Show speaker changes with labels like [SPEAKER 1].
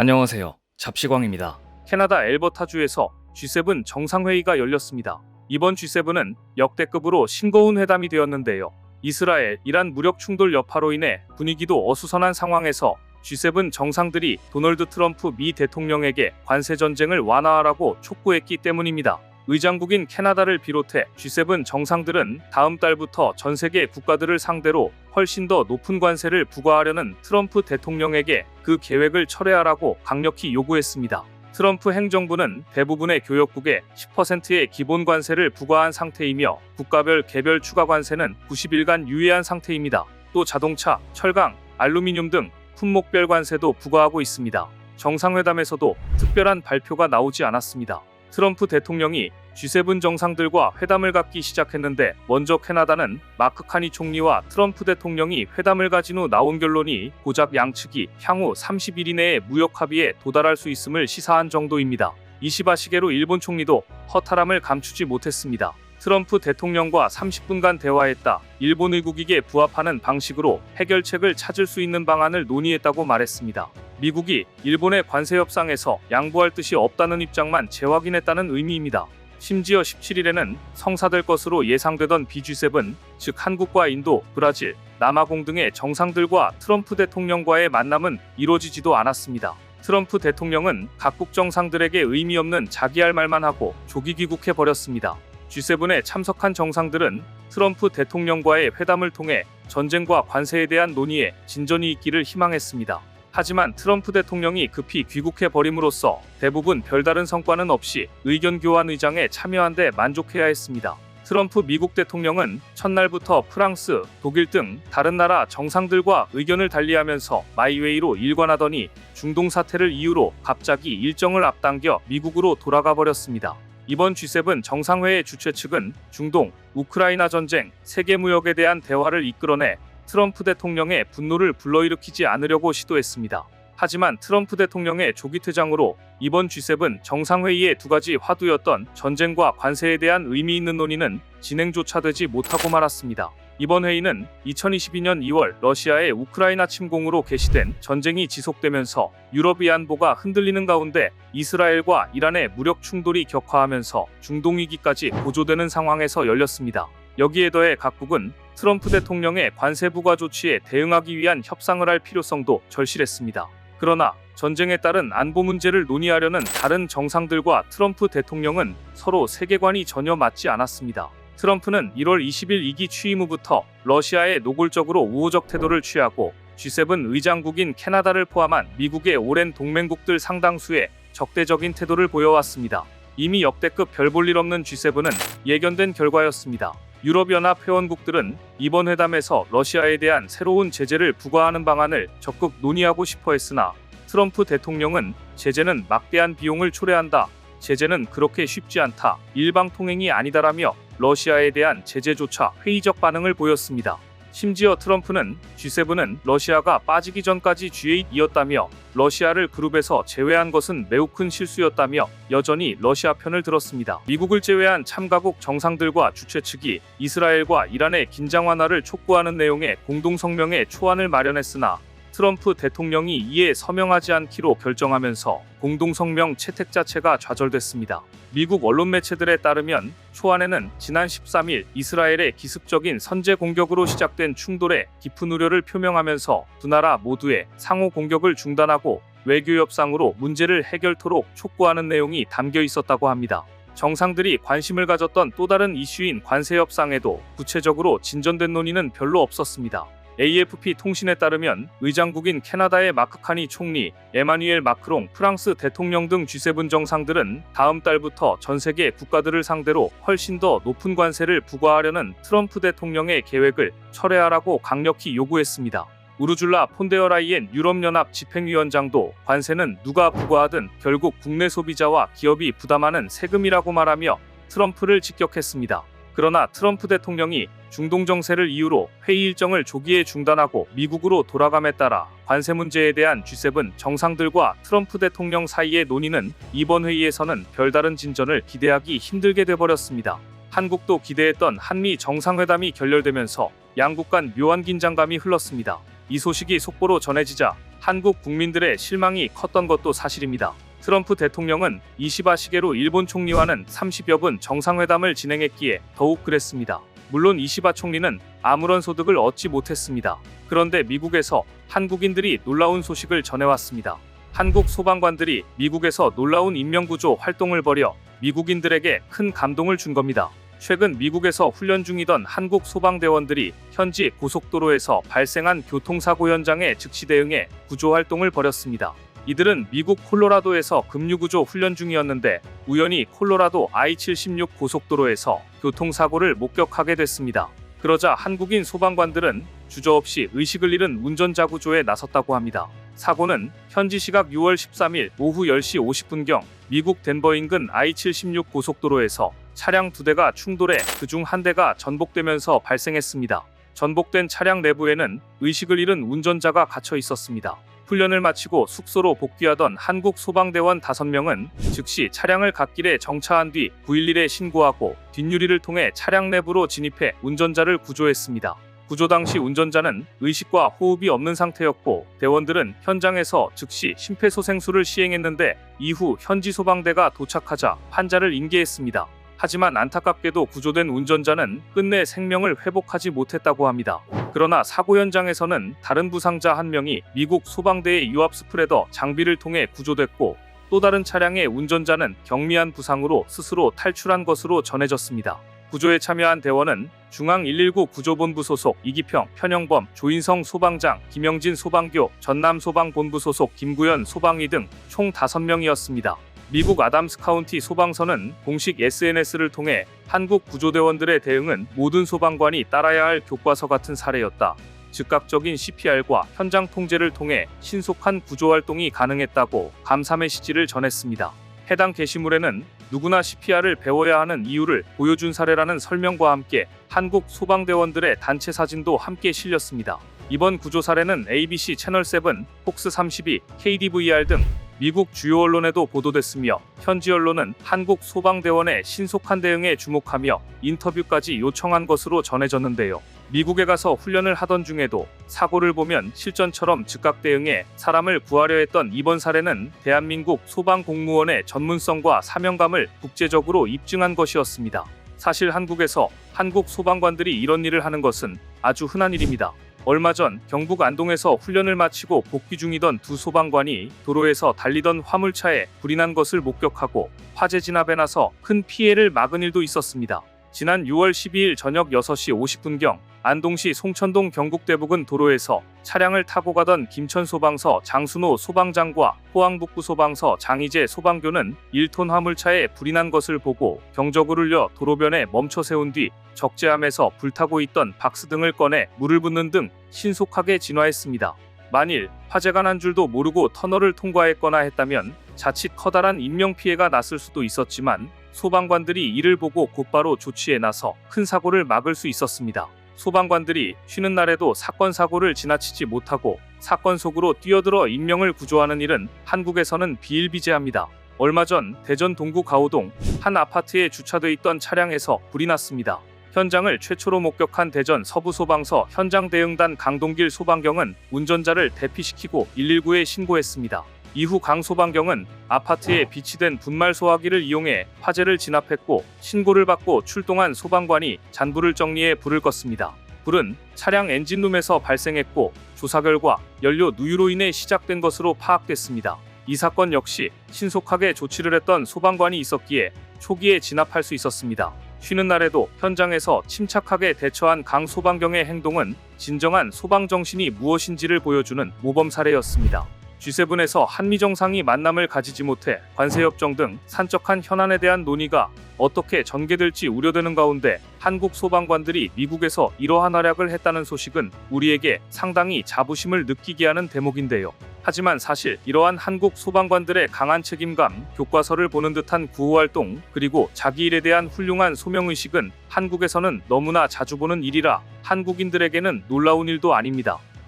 [SPEAKER 1] 안녕하세요. 잡시광입니다.
[SPEAKER 2] 캐나다 엘버타주에서 G7 정상회의가 열렸습니다. 이번 G7은 역대급으로 싱거운 회담이 되었는데요. 이스라엘, 이란 무력 충돌 여파로 인해 분위기도 어수선한 상황에서 G7 정상들이 도널드 트럼프 미 대통령에게 관세 전쟁을 완화하라고 촉구했기 때문입니다. 의장국인 캐나다를 비롯해 G7 정상들은 다음 달부터 전 세계 국가들을 상대로 훨씬 더 높은 관세를 부과하려는 트럼프 대통령에게 그 계획을 철회하라고 강력히 요구했습니다. 트럼프 행정부는 대부분의 교역국에 10%의 기본 관세를 부과한 상태이며 국가별 개별 추가 관세는 90일간 유예한 상태입니다. 또 자동차, 철강, 알루미늄 등 품목별 관세도 부과하고 있습니다. 정상회담에서도 특별한 발표가 나오지 않았습니다. 트럼프 대통령이 G7 정상들과 회담을 갖기 시작했는데 먼저 캐나다는 마크 카니 총리와 트럼프 대통령이 회담을 가진 후 나온 결론이 고작 양측이 향후 30일 이내에 무역 합의에 도달할 수 있음을 시사한 정도입니다. 이시바 시게로 일본 총리도 허탈함을 감추지 못했습니다. 트럼프 대통령과 30분간 대화했다. 일본 의국익에 부합하는 방식으로 해결책을 찾을 수 있는 방안을 논의했다고 말했습니다. 미국이 일본의 관세 협상에서 양보할 뜻이 없다는 입장만 재확인했다는 의미입니다. 심지어 17일에는 성사될 것으로 예상되던 BG7, 즉 한국과 인도, 브라질, 남아공 등의 정상들과 트럼프 대통령과의 만남은 이루어지지도 않았습니다. 트럼프 대통령은 각국 정상들에게 의미 없는 자기 할 말만 하고 조기 귀국해 버렸습니다. G7에 참석한 정상들은 트럼프 대통령과의 회담을 통해 전쟁과 관세에 대한 논의에 진전이 있기를 희망했습니다. 하지만 트럼프 대통령이 급히 귀국해 버림으로써 대부분 별다른 성과는 없이 의견 교환 의장에 참여한 데 만족해야 했습니다. 트럼프 미국 대통령은 첫날부터 프랑스, 독일 등 다른 나라 정상들과 의견을 달리하면서 마이웨이로 일관하더니 중동 사태를 이유로 갑자기 일정을 앞당겨 미국으로 돌아가 버렸습니다. 이번 G7 정상회의 주최 측은 중동, 우크라이나 전쟁, 세계 무역에 대한 대화를 이끌어내 트럼프 대통령의 분노를 불러일으키지 않으려고 시도했습니다. 하지만 트럼프 대통령의 조기 퇴장으로 이번 G7 정상회의의 두 가지 화두였던 전쟁과 관세에 대한 의미 있는 논의는 진행조차 되지 못하고 말았습니다. 이번 회의는 2022년 2월 러시아의 우크라이나 침공으로 개시된 전쟁이 지속되면서 유럽의 안보가 흔들리는 가운데 이스라엘과 이란의 무력 충돌이 격화하면서 중동 위기까지 고조되는 상황에서 열렸습니다. 여기에 더해 각국은 트럼프 대통령의 관세 부과 조치에 대응하기 위한 협상을 할 필요성도 절실했습니다. 그러나 전쟁에 따른 안보 문제를 논의하려는 다른 정상들과 트럼프 대통령은 서로 세계관이 전혀 맞지 않았습니다. 트럼프는 1월 20일 2기 취임 후부터 러시아에 노골적으로 우호적 태도를 취하고 G7 의장국인 캐나다를 포함한 미국의 오랜 동맹국들 상당수에 적대적인 태도를 보여왔습니다. 이미 역대급 별 볼 일 없는 G7은 예견된 결과였습니다. 유럽연합 회원국들은 이번 회담에서 러시아에 대한 새로운 제재를 부과하는 방안을 적극 논의하고 싶어 했으나 트럼프 대통령은 제재는 막대한 비용을 초래한다. 제재는 그렇게 쉽지 않다. 일방 통행이 아니다라며 러시아에 대한 제재조차 회의적 반응을 보였습니다. 심지어 트럼프는 G7은 러시아가 빠지기 전까지 G8이었다며 러시아를 그룹에서 제외한 것은 매우 큰 실수였다며 여전히 러시아 편을 들었습니다. 미국을 제외한 참가국 정상들과 주최 측이 이스라엘과 이란의 긴장 완화를 촉구하는 내용의 공동 성명에 초안을 마련했으나 트럼프 대통령이 이에 서명하지 않기로 결정하면서 공동 성명 채택 자체가 좌절됐습니다. 미국 언론 매체들에 따르면 초안에는 지난 13일 이스라엘의 기습적인 선제 공격으로 시작된 충돌에 깊은 우려를 표명하면서 두 나라 모두의 상호 공격을 중단하고 외교 협상으로 문제를 해결토록 촉구하는 내용이 담겨 있었다고 합니다. 정상들이 관심을 가졌던 또 다른 이슈인 관세 협상에도 구체적으로 진전된 논의는 별로 없었습니다. AFP 통신에 따르면 의장국인 캐나다의 마크 카니 총리, 에마뉘엘 마크롱 프랑스 대통령 등 G7 정상들은 다음 달부터 전 세계 국가들을 상대로 훨씬 더 높은 관세를 부과하려는 트럼프 대통령의 계획을 철회하라고 강력히 요구했습니다. 우르줄라 폰데어라이엔 유럽연합 집행위원장도 관세는 누가 부과하든 결국 국내 소비자와 기업이 부담하는 세금이라고 말하며 트럼프를 직격했습니다. 그러나 트럼프 대통령이 중동 정세를 이유로 회의 일정을 조기에 중단하고 미국으로 돌아감에 따라 관세 문제에 대한 G7 정상들과 트럼프 대통령 사이의 논의는 이번 회의에서는 별다른 진전을 기대하기 힘들게 돼버렸습니다. 한국도 기대했던 한미 정상회담이 결렬되면서 양국 간 묘한 긴장감이 흘렀습니다. 이 소식이 속보로 전해지자 한국 국민들의 실망이 컸던 것도 사실입니다. 트럼프 대통령은 이시바 시게로 일본 총리와는 30여 분 정상회담을 진행했기에 더욱 그랬습니다. 물론 이시바 총리는 아무런 소득을 얻지 못했습니다. 그런데 미국에서 한국인들이 놀라운 소식을 전해왔습니다. 한국 소방관들이 미국에서 놀라운 인명구조 활동을 벌여 미국인들에게 큰 감동을 준 겁니다. 최근 미국에서 훈련 중이던 한국 소방대원들이 현지 고속도로에서 발생한 교통사고 현장에 즉시 대응해 구조 활동을 벌였습니다. 이들은 미국 콜로라도에서 급류구조 훈련 중이었는데 우연히 콜로라도 I-76 고속도로에서 교통사고를 목격하게 됐습니다. 그러자 한국인 소방관들은 주저없이 의식을 잃은 운전자 구조에 나섰다고 합니다. 사고는 현지 시각 6월 13일 오후 10시 50분경 미국 덴버 인근 I-76 고속도로에서 차량 두 대가 충돌해 그중 한 대가 전복되면서 발생했습니다. 전복된 차량 내부에는 의식을 잃은 운전자가 갇혀 있었습니다. 훈련을 마치고 숙소로 복귀하던 한국 소방대원 5명은 즉시 차량을 갓길에 정차한 뒤 911에 신고하고 뒷유리를 통해 차량 내부로 진입해 운전자를 구조했습니다. 구조 당시 운전자는 의식과 호흡이 없는 상태였고 대원들은 현장에서 즉시 심폐소생술을 시행했는데 이후 현지 소방대가 도착하자 환자를 인계했습니다. 하지만 안타깝게도 구조된 운전자는 끝내 생명을 회복하지 못했다고 합니다. 그러나 사고 현장에서는 다른 부상자 한 명이 미국 소방대의 유압 스프레더 장비를 통해 구조됐고 또 다른 차량의 운전자는 경미한 부상으로 스스로 탈출한 것으로 전해졌습니다. 구조에 참여한 대원은 중앙 119 구조본부 소속 이기평, 현영범, 조인성 소방장, 김영진 소방교, 전남 소방본부 소속 김구현 소방이 등 총 5명이었습니다. 미국 아담스 카운티 소방서는 공식 SNS를 통해 한국 구조대원들의 대응은 모든 소방관이 따라야 할 교과서 같은 사례였다. 즉각적인 CPR과 현장 통제를 통해 신속한 구조 활동이 가능했다고 감사 메시지를 전했습니다. 해당 게시물에는 누구나 CPR을 배워야 하는 이유를 보여준 사례라는 설명과 함께 한국 소방대원들의 단체 사진도 함께 실렸습니다. 이번 구조 사례는 ABC 채널 7, 폭스 32, KDVR 등 미국 주요 언론에도 보도됐으며 현지 언론은 한국 소방대원의 신속한 대응에 주목하며 인터뷰까지 요청한 것으로 전해졌는데요. 미국에 가서 훈련을 하던 중에도 사고를 보면 실전처럼 즉각 대응해 사람을 구하려 했던 이번 사례는 대한민국 소방 공무원의 전문성과 사명감을 국제적으로 입증한 것이었습니다. 사실 한국에서 한국 소방관들이 이런 일을 하는 것은 아주 흔한 일입니다. 얼마 전 경북 안동에서 훈련을 마치고 복귀 중이던 두 소방관이 도로에서 달리던 화물차에 불이 난 것을 목격하고 화재 진압에 나서 큰 피해를 막은 일도 있었습니다. 지난 6월 12일 저녁 6시 50분경 안동시 송천동 경북대부근 도로에서 차량을 타고 가던 김천 소방서 장순호 소방장과 포항북부 소방서 장희재 소방교는 1톤 화물차에 불이 난 것을 보고 경적을 울려 도로변에 멈춰 세운 뒤 적재함에서 불타고 있던 박스 등을 꺼내 물을 붓는 등 신속하게 진화했습니다. 만일 화재가 난 줄도 모르고 터널을 통과했거나 했다면 자칫 커다란 인명피해가 났을 수도 있었지만 소방관들이 이를 보고 곧바로 조치에 나서 큰 사고를 막을 수 있었습니다. 소방관들이 쉬는 날에도 사건 사고를 지나치지 못하고 사건 속으로 뛰어들어 인명을 구조하는 일은 한국에서는 비일비재합니다. 얼마 전 대전 동구 가오동 한 아파트에 주차돼 있던 차량에서 불이 났습니다. 현장을 최초로 목격한 대전 서부소방서 현장 대응단 강동길 소방경은 운전자를 대피시키고 119에 신고했습니다. 이후 강 소방경은 아파트에 비치된 분말 소화기를 이용해 화재를 진압했고 신고를 받고 출동한 소방관이 잔불을 정리해 불을 껐습니다. 불은 차량 엔진룸에서 발생했고 조사 결과 연료 누유로 인해 시작된 것으로 파악됐습니다. 이 사건 역시 신속하게 조치를 했던 소방관이 있었기에 초기에 진압할 수 있었습니다. 쉬는 날에도 현장에서 침착하게 대처한 강 소방경의 행동은 진정한 소방 정신이 무엇인지를 보여주는 모범 사례였습니다. G7에서 한미 정상이 만남을 가지지 못해 관세 협정 등 산적한 현안에 대한 논의가 어떻게 전개될지 우려되는 가운데 한국 소방관들이 미국에서 이러한 활약을 했다는 소식은 우리에게 상당히 자부심을 느끼게 하는 대목인데요. 하지만 사실 이러한 한국 소방관들의 강한 책임감, 교과서를 보는 듯한 구호 활동, 그리고 자기 일에 대한 훌륭한 소명 의식은 한국에서는 너무나 자주 보는 일이라 한국인들에게는 놀라운 일도 아닙니다.